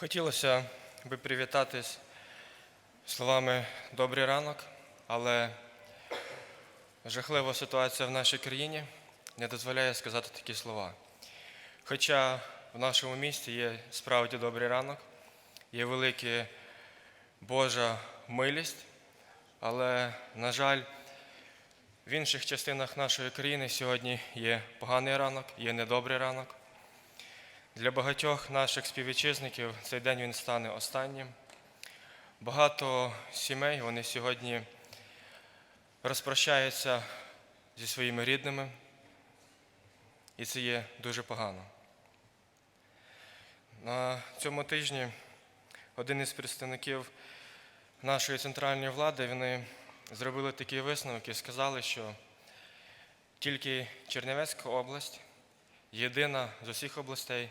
Хотілося би привітатись словами добрий ранок, але жахлива ситуація в нашій країні не дозволяє сказати такі слова. Хоча в нашому місті є справді добрий ранок, є велика Божа милість, але, на жаль, в інших частинах нашої країни сьогодні є поганий ранок, є недобрий ранок. Для багатьох наших співвітчизників цей день він стане останнім. Багато сімей вони сьогодні розпрощаються зі своїми рідними, і це є дуже погано. На цьому тижні один із представників нашої центральної влади вони зробили такі висновки сказали, що тільки Чернівецька область єдина з усіх областей,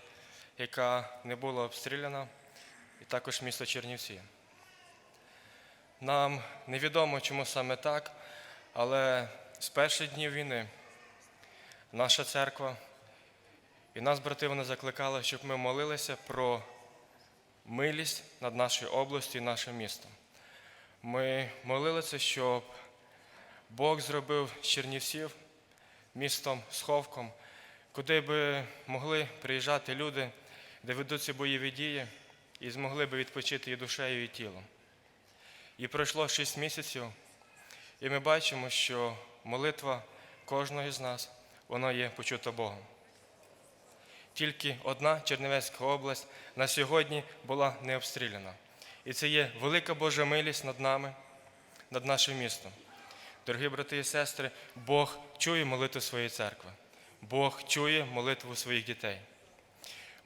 яка не була обстріляна, і також місто Чернівці. Нам невідомо, чому саме так, але з перших днів війни наша церква і нас, брати, вони закликали, щоб ми молилися про милість над нашою областю і нашим містом. Ми молилися, щоб Бог зробив Чернівців містом сховком, куди би могли приїжджати люди, де ведуться бойові дії, і змогли би відпочити і душею, і тілом. І пройшло шість місяців, і ми бачимо, що молитва кожного з нас, вона є почута Богом. Тільки одна Чернівецька область на сьогодні була не обстріляна. І це є велика Божа милість над нами, над нашим містом. Дорогі брати і сестри, Бог чує молитву своєї церкви. Бог чує молитву своїх дітей.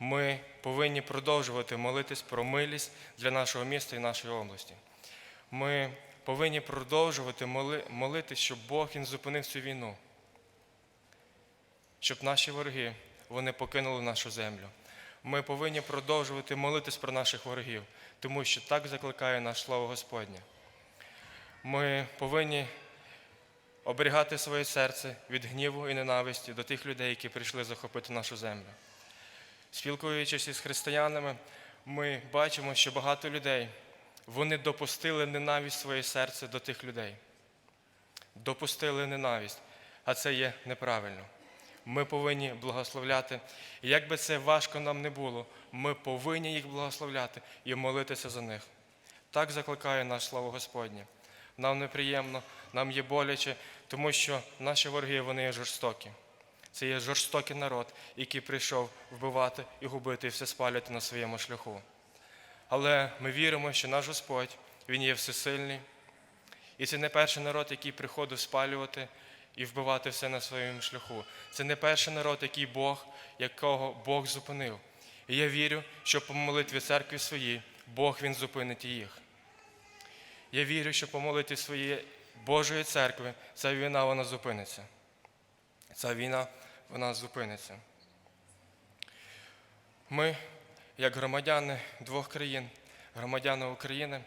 Ми повинні продовжувати молитись про милість для нашого міста і нашої області. Ми повинні продовжувати моли- молитись, щоб Бог він зупинив цю війну, щоб наші вороги вони покинули нашу землю. Ми повинні продовжувати молитись про наших ворогів, тому що так закликає наш слово Господнє. Ми повинні оберігати своє серце від гніву і ненависті до тих людей, які прийшли захопити нашу землю. Спілкуючись із християнами, ми бачимо, що багато людей вони допустили ненависть своє серце до тих людей. Допустили ненависть, а це є неправильно. Ми повинні благословляти. І як би це важко нам не було, ми повинні їх благословляти і молитися за них. Так закликає наш слово Господнє. Нам неприємно, нам є боляче, тому що наші вороги вони жорстокі. Це є жорстокий народ, який прийшов вбивати і губити, і все спалювати на своєму шляху. Але ми віримо, що наш Господь, Він є всесильний. І це не перший народ, який приходив спалювати і вбивати все на своєму шляху. Це не перший народ, який Бог, якого Бог зупинив. І я вірю, що по молитві церкви своїй Бог Він зупинить їх. Я вірю, що по молитві своєї Божої церкви ця війна вона зупиниться. Ця війна вона зупиниться. Ми, як громадяни двох країн, громадяни України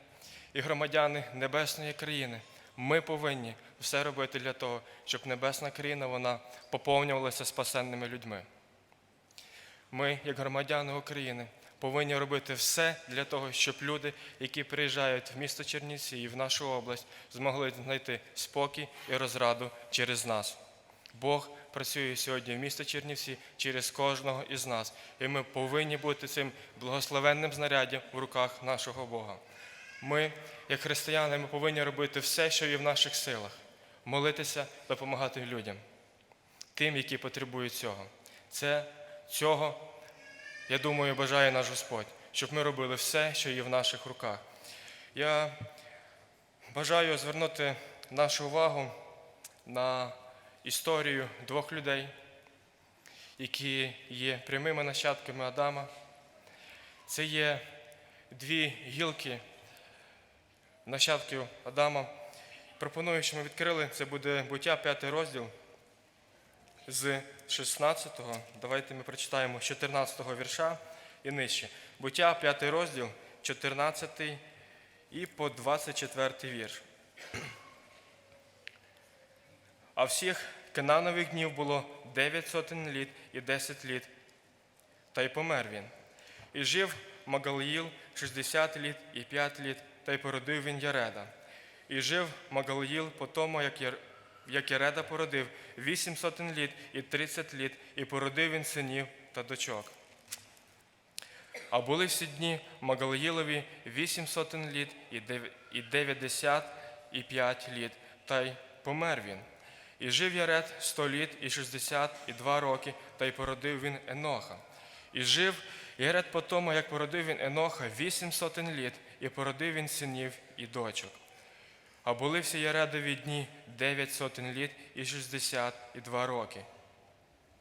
і громадяни Небесної країни, ми повинні все робити для того, щоб Небесна країна вона поповнювалася спасенними людьми. Ми, як громадяни України, повинні робити все для того, щоб люди, які приїжджають в місто Чернівці і в нашу область, змогли знайти спокій і розраду через нас. Бог працює сьогодні в місті Чернівці через кожного із нас, і ми повинні бути цим благословенним знаряддям в руках нашого Бога. Ми, як християни, ми повинні робити все, що є в наших силах, молитися, допомагати людям, тим, які потребують цього. Це цього, я думаю, бажає наш Господь, щоб ми робили все, що є в наших руках. Я бажаю звернути нашу увагу на історію двох людей, які є прямими нащадками Адама. Це є дві гілки нащадків Адама. Пропоную, що ми відкрили, це буде буття, п'ятий розділ з 16-го. Давайте ми прочитаємо з 14-го вірша і нижче. Буття, п'ятий розділ, 14 і по 24 вірш. А всіх Кананових днів було 9 сотень літ і 10 літ, та й помер він. І жив Магаліїл 60 літ і 5 літ, та й породив він Яреда. І жив Магаліїл по тому, як, Яр... як Яреда породив 8 сотень літ і 30 літ, і породив він синів та дочок. А були всі дні Магалаїлові вісім сотень літ і дев'ятдесят і п'ять літ, та й помер він. І жив Яред сто літ і шістдесят і два роки, та й породив він Еноха. І жив Яред по тому, як породив він Еноха, вісім сотень літ, і породив він синів і дочок. А були всі Яредові дні дев'ять сотень літ і шістдесят і два роки,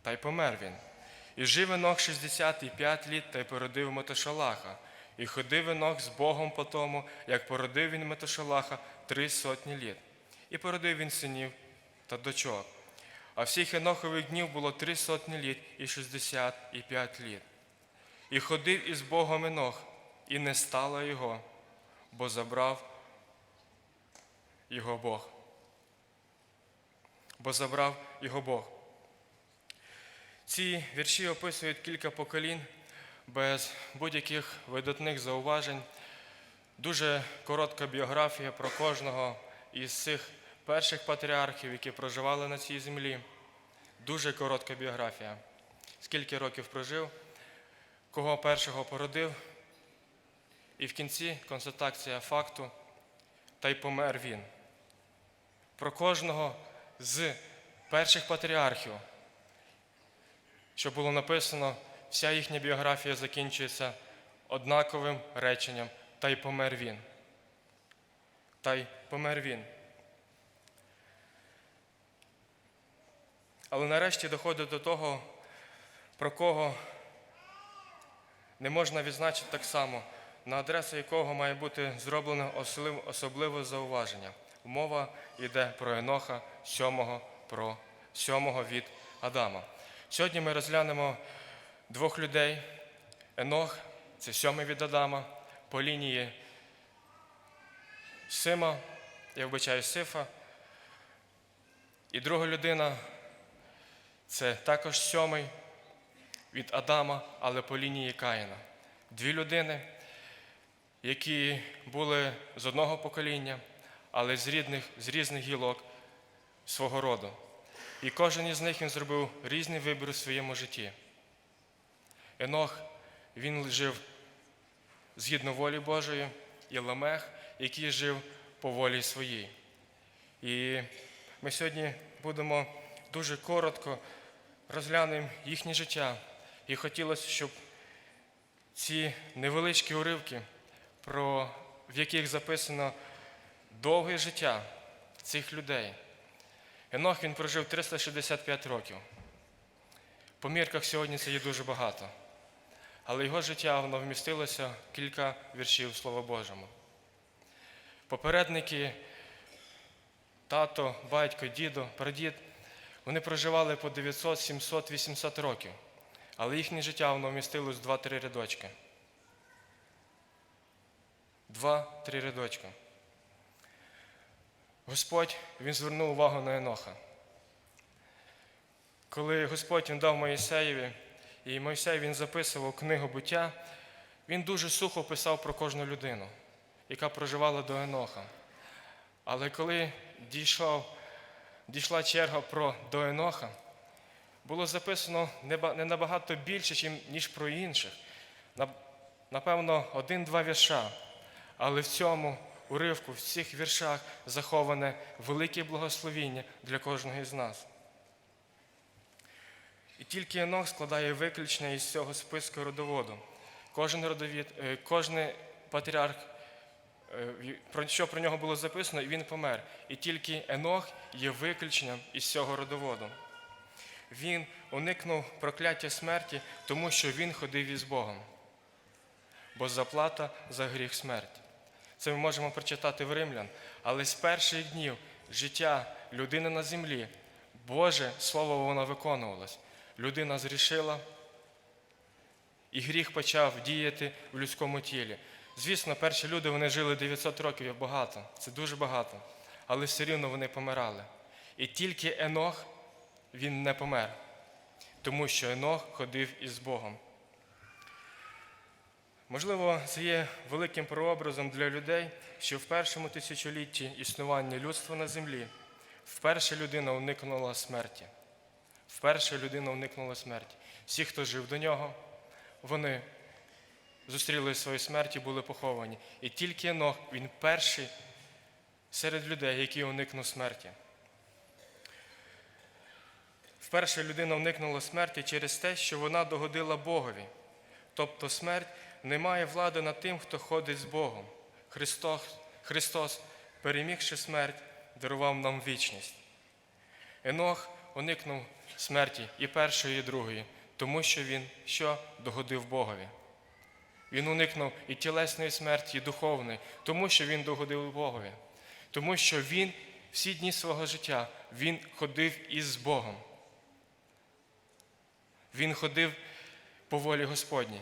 та й помер він. І жив Енох 65 літ та й породив Метошалаха. І ходив Енох з Богом по тому, як породив він Метошалаха три сотні літ. І породив він синів та дочок. А всіх Енохових днів було три сотні літ і 65 літ. І ходив із Богом Енох, і не стало його, бо забрав його Бог. Бо забрав його Бог. Ці вірші описують кілька поколінь без будь-яких видатних зауважень. Дуже коротка біографія про кожного із цих перших патріархів, які проживали на цій землі. Дуже коротка біографія. Скільки років прожив, кого першого породив, і в кінці констатація факту, та й помер він. Про кожного з перших патріархів що було написано, вся їхня біографія закінчується однаковим реченням та й помер він. Та й помер він. Але нарешті доходить до того, про кого не можна відзначити так само, на адресу якого має бути зроблено особливе- зауваження. Мова йде про Еноха сьомого, про сьомого від Адама. Сьогодні ми розглянемо двох людей. Енох це сьомий від Адама, по лінії Сима, я вбачаю Сифа. І друга людина це також сьомий від Адама, але по лінії Каїна. Дві людини, які були з одного покоління, але з, рідних, з різних гілок свого роду. І кожен із них він зробив різний вибір у своєму житті. Енох він жив згідно волі Божої, і Ламех, який жив по волі своїй. І ми сьогодні будемо дуже коротко розглянемо їхнє життя. І хотілося, щоб ці невеличкі уривки, про, в яких записано довге життя цих людей. Енох він прожив 365 років. По мірках сьогодні це є дуже багато. Але його життя воно вмістилося кілька віршів Слова Божому. Попередники, тато, батько, дідо, прадід, вони проживали по 900, 700, 800 років. Але їхнє життя воно вмістилось в 2-3 рядочки. Два-три рядочка. Господь він звернув увагу на Еноха. Коли Господь він дав Моїсеєві, і Мойсей він записував книгу буття, він дуже сухо писав про кожну людину, яка проживала до Еноха. Але коли дійшов, дійшла черга про до Еноха, було записано не набагато більше, ніж про інших. Напевно, один-два вірша. Але в цьому уривку, в цих віршах заховане велике благословіння для кожного з нас. І тільки Енох складає виключення із цього списку родоводу. Кожен родовід, е, кожен патріарх, про що про нього було записано, і він помер. І тільки Енох є виключенням із цього родоводу. Він уникнув прокляття смерті, тому що він ходив із Богом. Бо заплата за гріх смерть. Це ми можемо прочитати в Римлян. Але з перших днів життя людини на землі, Боже Слово воно виконувалось. Людина зрішила, і гріх почав діяти в людському тілі. Звісно, перші люди вони жили 900 років, є багато, це дуже багато, але все рівно вони помирали. І тільки Енох він не помер, тому що Енох ходив із Богом. Можливо, це є великим прообразом для людей, що в першому тисячолітті існування людства на землі вперше людина уникнула смерті. Вперше людина уникнула смерті. Всі, хто жив до нього, вони зустріли свою смерть і були поховані. І тільки Енох, він перший серед людей, який уникнув смерті. Вперше людина уникнула смерті через те, що вона догодила Богові. Тобто смерть не має влади над тим, хто ходить з Богом. Христос, Христос, перемігши смерть, дарував нам вічність. Енох уникнув смерті і першої, і другої, тому що він що догодив Богові. Він уникнув і тілесної смерті, і духовної, тому що він догодив Богові. Тому що він всі дні свого життя він ходив із Богом. Він ходив по волі Господній.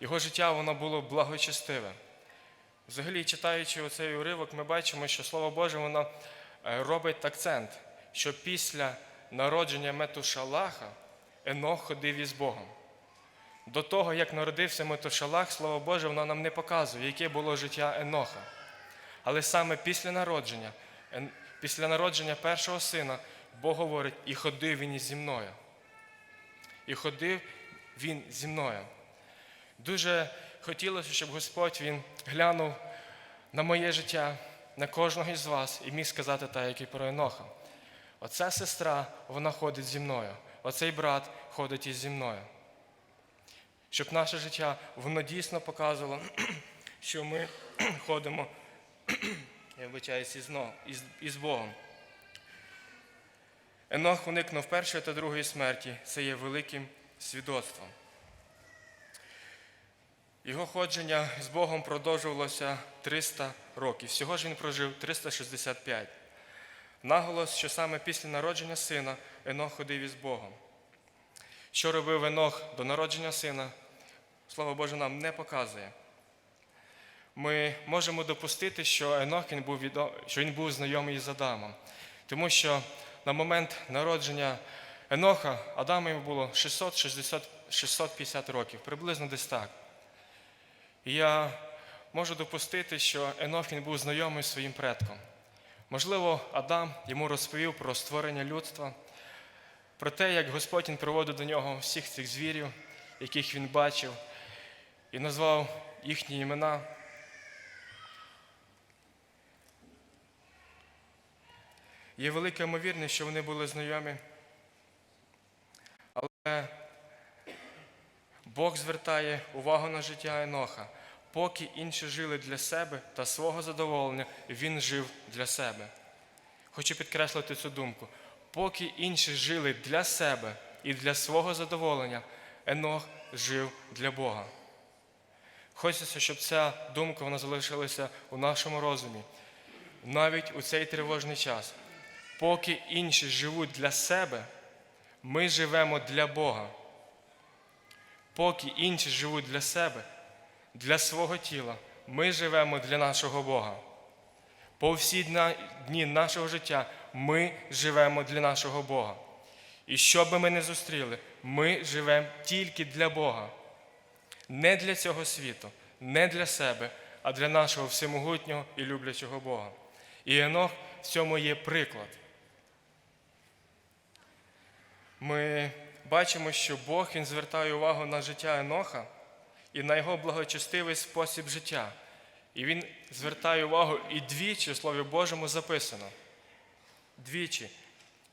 Його життя воно було благочестиве. Взагалі, читаючи оцей уривок, ми бачимо, що Слово Боже воно е, робить акцент, що після народження Метушалаха Енох ходив із Богом. До того, як народився Метушалах, Слово Боже, воно нам не показує, яке було життя Еноха. Але саме після народження, після народження першого сина, Бог говорить, і ходив він зі мною. І ходив він зі мною. Дуже хотілося, щоб Господь Він глянув на моє життя, на кожного із вас і міг сказати так, як і про Еноха. Оця сестра, вона ходить зі мною. Оцей брат ходить із зі мною. Щоб наше життя воно дійсно показувало, що ми ходимо, я вибачаюсь, із, Богом. Енох уникнув першої та другої смерті. Це є великим свідоцтвом. Його ходження з Богом продовжувалося 300 років. Всього ж він прожив 365. Наголос, що саме після народження сина Енох ходив із Богом. Що робив Енох до народження сина, Слово Боже нам не показує. Ми можемо допустити, що Енох він був, відо... що він був знайомий з Адамом. Тому що на момент народження Еноха Адамові було 660, 650 років, приблизно десь так. І я можу допустити, що Енох він був знайомий своїм предком. Можливо, Адам йому розповів про створення людства, про те, як Господь він приводив до нього всіх цих звірів, яких він бачив, і назвав їхні імена. Є велика ймовірність, що вони були знайомі. Але Бог звертає увагу на життя Еноха. Поки інші жили для себе та свого задоволення, він жив для себе. Хочу підкреслити цю думку. Поки інші жили для себе і для свого задоволення, Енох жив для Бога. Хочеться, щоб ця думка вона залишилася у нашому розумі, навіть у цей тривожний час. Поки інші живуть для себе, ми живемо для Бога. Поки інші живуть для себе, для свого тіла, ми живемо для нашого Бога. По всі дні нашого життя ми живемо для нашого Бога. І що би ми не зустріли, ми живемо тільки для Бога. Не для цього світу, не для себе, а для нашого всемогутнього і люблячого Бога. І Енох в цьому є приклад. Ми бачимо, що Бог він звертає увагу на життя Еноха і на його благочестивий спосіб життя. І він звертає увагу і двічі в Слові Божому записано. Двічі.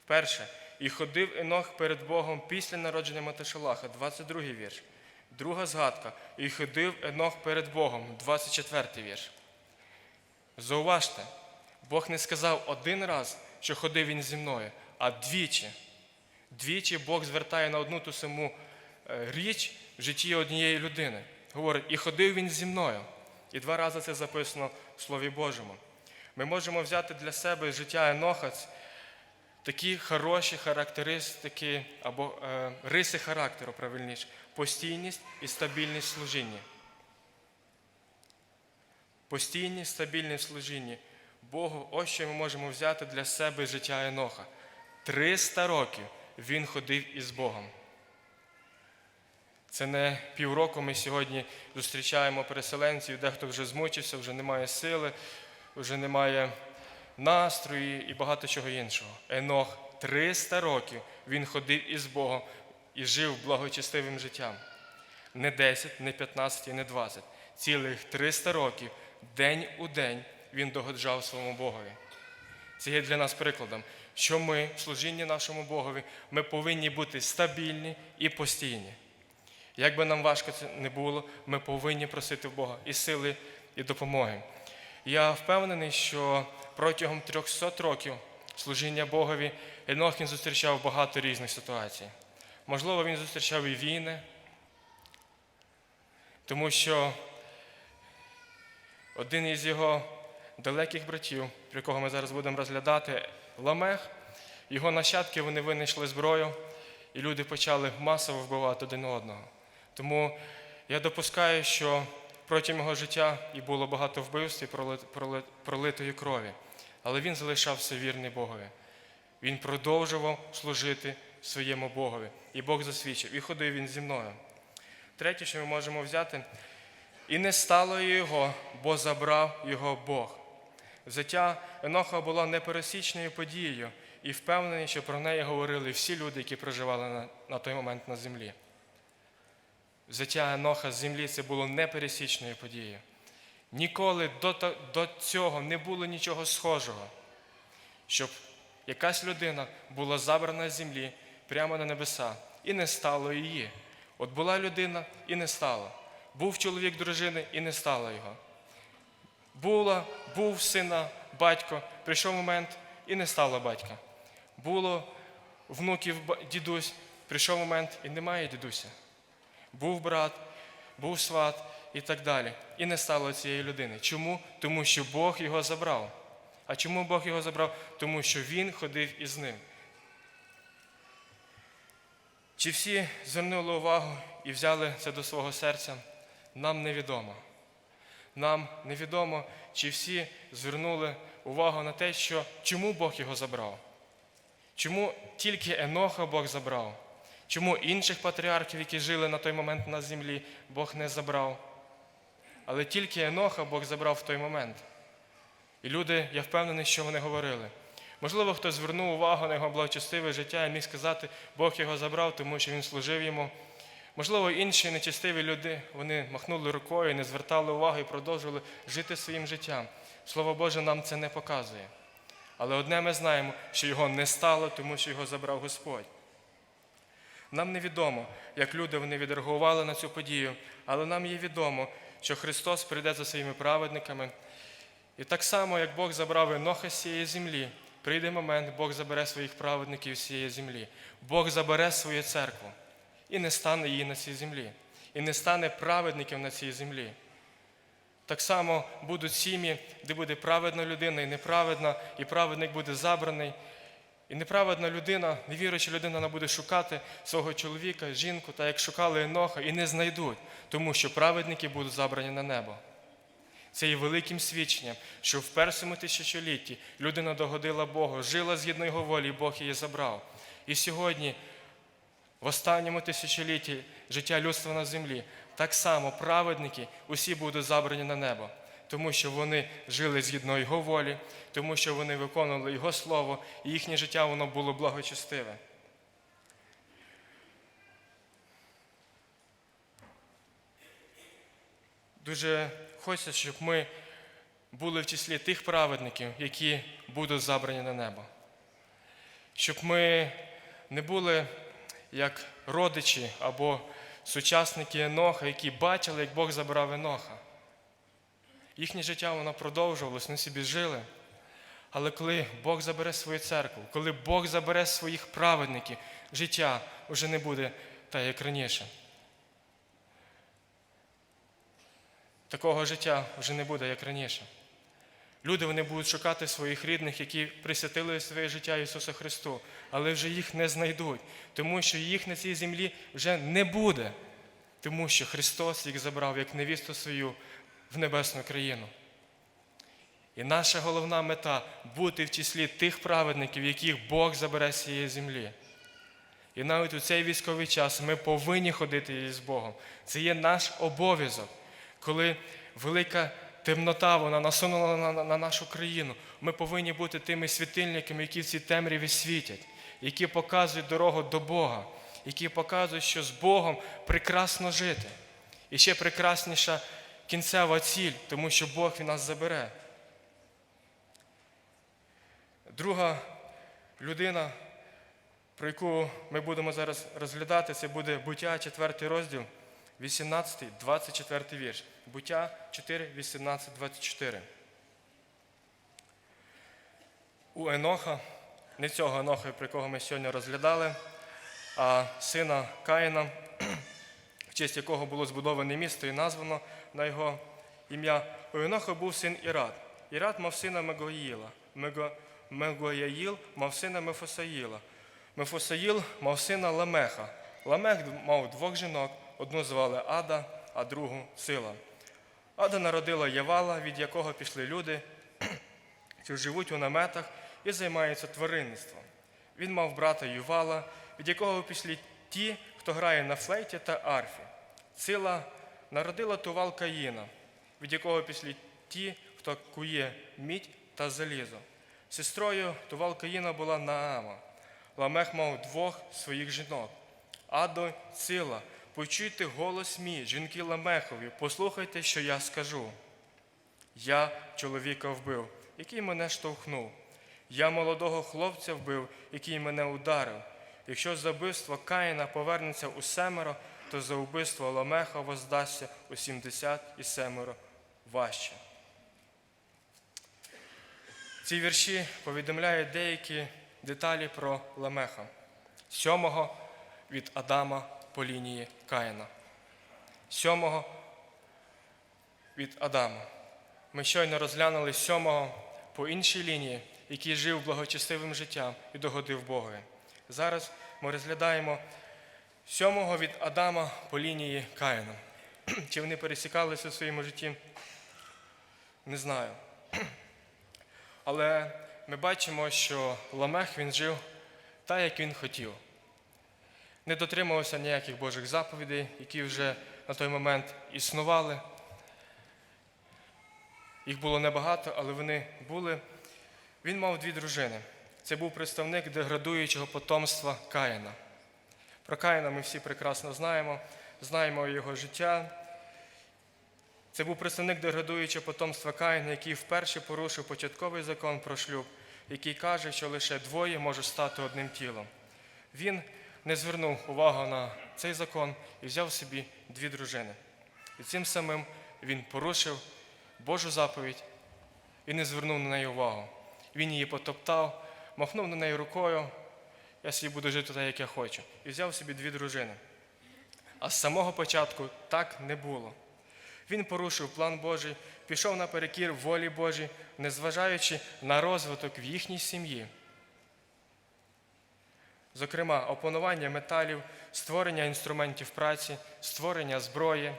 Перше. І ходив Енох перед Богом після народження Матишалаха, 22 вірш. Друга згадка. І ходив Енох перед Богом, 24 вірш. Зауважте, Бог не сказав один раз, що ходив він зі мною, а двічі. Двічі Бог звертає на одну ту саму е, річ в житті однієї людини. Говорить, і ходив він зі мною. І два рази це записано в Слові Божому. Ми можемо взяти для себе життя Еноха ц- такі хороші характеристики або е, риси характеру, правильніше, постійність і стабільність в служінні. Постійність, стабільність в служінні. Богу, ось що ми можемо взяти для себе життя Еноха. 300 років він ходив із Богом. Це не півроку ми сьогодні зустрічаємо переселенців, дехто вже змучився, вже немає сили, вже немає настрою і багато чого іншого. Енох 300 років він ходив із Богом і жив благочестивим життям. Не 10, не 15 і не 20. Цілих 300 років, день у день він догоджав своєму Богові. Це є для нас прикладом, що ми в служінні нашому Богові ми повинні бути стабільні і постійні. Як би нам важко це не було, ми повинні просити в Бога і сили, і допомоги. Я впевнений, що протягом 300 років служіння Богові Енохін зустрічав багато різних ситуацій. Можливо, він зустрічав і війни, тому що один із його далеких братів, про якого ми зараз будемо розглядати, Ламех, його нащадки вони винайшли зброю, і люди почали масово вбивати один одного. Тому я допускаю, що протягом його життя і було багато вбивств і пролит- пролит- пролитої крові, але він залишався вірний Богові. Він продовжував служити своєму Богові. І Бог засвідчив, і ходив він зі мною. Третє, що ми можемо взяти, і не стало його, бо забрав його Бог. Взяття Еноха було непересічною подією, і впевнений, що про неї говорили всі люди, які проживали на, на той момент на землі. Взяття Еноха з землі це було непересічною подією. Ніколи до, до цього не було нічого схожого, щоб якась людина була забрана з землі прямо на небеса, і не стало її. От була людина і не стало. Був чоловік дружини і не стало його. Була, був сина, батько, прийшов момент і не стало батька. Було внуків дідусь, прийшов момент і немає дідуся. Був брат, був сват і так далі. І не стало цієї людини. Чому? Тому що Бог його забрав. А чому Бог його забрав? Тому що він ходив із ним. Чи всі звернули увагу і взяли це до свого серця? Нам невідомо. Нам невідомо, чи всі звернули увагу на те, що чому Бог його забрав. Чому тільки Еноха Бог забрав? Чому інших патріархів, які жили на той момент на землі, Бог не забрав? Але тільки Еноха Бог забрав в той момент. І люди, я впевнений, що вони говорили. Можливо, хтось звернув увагу на його благочестиве життя і міг сказати, Бог його забрав, тому що він служив йому. Можливо, інші нечестиві люди вони махнули рукою, не звертали уваги і продовжували жити своїм життям. Слово Боже нам це не показує. Але одне ми знаємо, що його не стало, тому що його забрав Господь. Нам невідомо, як люди вони відреагували на цю подію, але нам є відомо, що Христос прийде за своїми праведниками. І так само, як Бог забрав Еноха з цієї землі, прийде момент, Бог забере своїх праведників з цієї землі. Бог забере свою церкву і не стане її на цій землі, і не стане праведників на цій землі. Так само будуть сім'ї, де буде праведна людина і неправедна, і праведник буде забраний. І неправедна людина, невіруюча людина, вона буде шукати свого чоловіка, жінку, та як шукали Еноха, і не знайдуть, тому що праведники будуть забрані на небо. Це є великим свідченням, що в першому тисячолітті людина догодила Богу, жила згідно його волі, і Бог її забрав. І сьогодні, в останньому тисячолітті життя людства на землі, так само праведники усі будуть забрані на небо, тому що вони жили згідно його волі, тому що вони виконували Його слово, і їхнє життя воно було благочестиве. Дуже хочеться, щоб ми були в числі тих праведників, які будуть забрані на небо. Щоб ми не були як родичі або сучасники Еноха, які бачили, як Бог забрав Еноха. Їхнє життя воно продовжувалось, вони собі жили. Але коли Бог забере свою церкву, коли Бог забере своїх праведників, життя вже не буде так, як раніше. Такого життя вже не буде, як раніше. Люди вони будуть шукати своїх рідних, які присвятили своє життя Ісусу Христу, але вже їх не знайдуть, тому що їх на цій землі вже не буде, тому що Христос їх забрав як невісту свою в небесну країну. І наша головна мета бути в числі тих праведників, яких Бог забере з цієї землі. І навіть у цей військовий час ми повинні ходити з Богом. Це є наш обов'язок, коли велика темнота вона насунула на, на, на нашу країну. Ми повинні бути тими світильниками, які в цій темряві світять, які показують дорогу до Бога, які показують, що з Богом прекрасно жити. І ще прекрасніша кінцева ціль, тому що Бог він нас забере. Друга людина, про яку ми будемо зараз розглядати, це буде буття, 4 розділ, 18, 24 вірш. Буття 4, 18, 24. У Еноха, не цього Еноха, про якого ми сьогодні розглядали, а сина Каїна, честь якого було збудоване місто і названо на його ім'я. У Еноха був син Ірад. Ірад мав сина Мегоїла. Мего... Мегояїл мав сина Мефосаїла. Мефосаїл мав сина Ламеха. Ламех мав двох жінок, одну звали Ада, а другу Сила. Ада народила Явала, від якого пішли люди, що живуть у наметах і займаються тваринництвом. Він мав брата Ювала, від якого пішли ті, хто грає на флейті та арфі. Сила народила Тувал Каїна, від якого пішли ті, хто кує мідь та залізо. Сестрою Тувал Каїна була Наама. Ламех мав двох своїх жінок. Адо Сила, почуйте голос мій, жінки Ламехові, послухайте, що я скажу. Я чоловіка вбив, який мене штовхнув. Я молодого хлопця вбив, який мене ударив. Якщо за вбивство Каїна повернеться у семеро, то за вбивство Ламеха воздасться у сімдесят і семеро важче. Ці вірші повідомляють деякі деталі про Ламеха, сьомого від Адама по лінії Каїна. Сьомого від Адама. Ми щойно розглянули сьомого по іншій лінії, який жив благочестивим життям і догодив Богові. Зараз ми розглядаємо сьомого від Адама по лінії Каїна. Чи вони пересікалися в своєму житті? Не знаю. Але ми бачимо, що Ламех він жив так, як він хотів. Не дотримувався ніяких Божих заповідей, які вже на той момент існували. Їх було небагато, але вони були. Він мав дві дружини. Це був представник деградуючого потомства Каїна. Про Каїна ми всі прекрасно знаємо, знаємо його життя. Це був представник деградуючого потомства Каїна, який вперше порушив початковий закон про шлюб, який каже, що лише двоє можуть стати одним тілом. Він не звернув увагу на цей закон і взяв собі дві дружини. І цим самим він порушив Божу заповідь і не звернув на неї увагу. Він її потоптав, махнув на неї рукою, я собі буду жити так, як я хочу, і взяв собі дві дружини. А з самого початку так не було. Він порушив план Божий, пішов наперекір волі Божій, незважаючи на розвиток в їхній сім'ї. Зокрема, опанування металів, створення інструментів праці, створення зброї,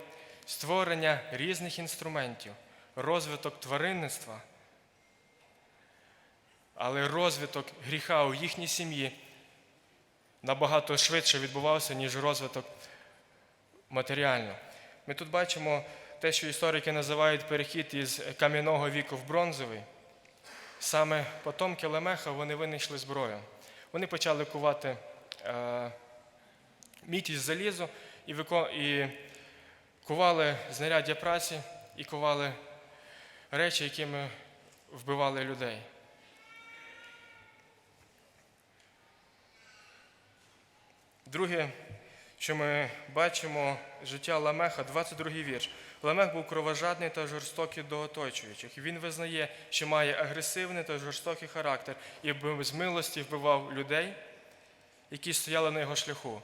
створення різних інструментів, розвиток тваринництва. Але розвиток гріха у їхній сім'ї набагато швидше відбувався, ніж розвиток матеріально. Ми тут бачимо те, що історики називають перехід із кам'яного віку в бронзовий. Саме потомки Лемеха вони винайшли зброю. Вони почали кувати е, мідь із залізу і, і кували знаряддя праці і кували речі, якими вбивали людей. Друге, що ми бачимо, життя Ламеха, 22-й вірш. Ламех був кровожадний та жорстокий до оточуючих. Він визнає, що має агресивний та жорстокий характер і без милості вбивав людей, які стояли на його шляху.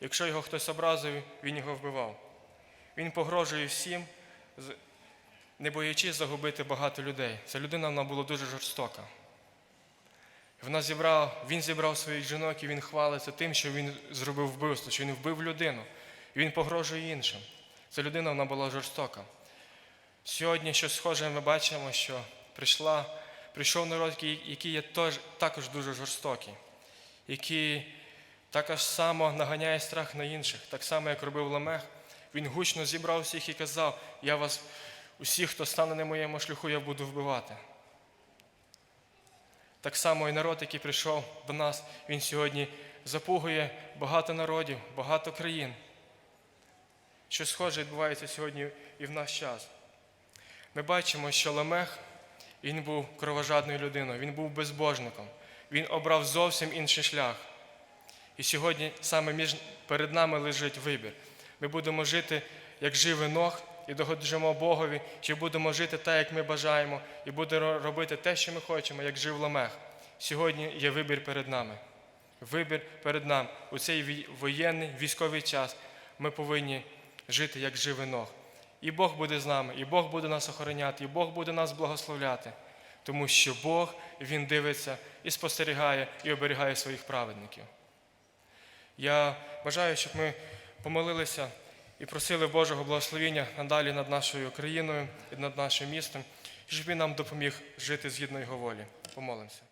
Якщо його хтось образив, він його вбивав. Він погрожує всім, не боячись загубити багато людей. Ця людина вона була дуже жорстока. Вона зібрав, він зібрав своїх жінок і він хвалиться тим, що він зробив вбивство, що він вбив людину. І він погрожує іншим. Ця людина вона була жорстока. Сьогодні, що схоже, ми бачимо, що прийшла, прийшов народ, який, є також дуже жорстокий, який також само наганяє страх на інших, так само, як робив Ламех. Він гучно зібрав всіх і казав: Я вас, усіх, хто стане на моєму шляху, я буду вбивати. Так само і народ, який прийшов до нас, він сьогодні запугує багато народів, багато країн. Що схоже відбувається сьогодні і в наш час. Ми бачимо, що Ламех він був кровожадною людиною, він був безбожником, він обрав зовсім інший шлях. І сьогодні саме між, перед нами лежить вибір. Ми будемо жити, як жив Енох, і догоджимо Богові, чи будемо жити так, як ми бажаємо, і будемо робити те, що ми хочемо, як жив Ламех. Сьогодні є вибір перед нами. Вибір перед нами. У цей воєнний військовий час ми повинні жити, як жив Енох. І Бог буде з нами, і Бог буде нас охороняти, і Бог буде нас благословляти. Тому що Бог Він дивиться і спостерігає, і оберігає своїх праведників. Я бажаю, щоб ми помолилися і просили Божого благословення надалі над нашою країною і над нашим містом, щоб він нам допоміг жити згідно його волі. Помолимося.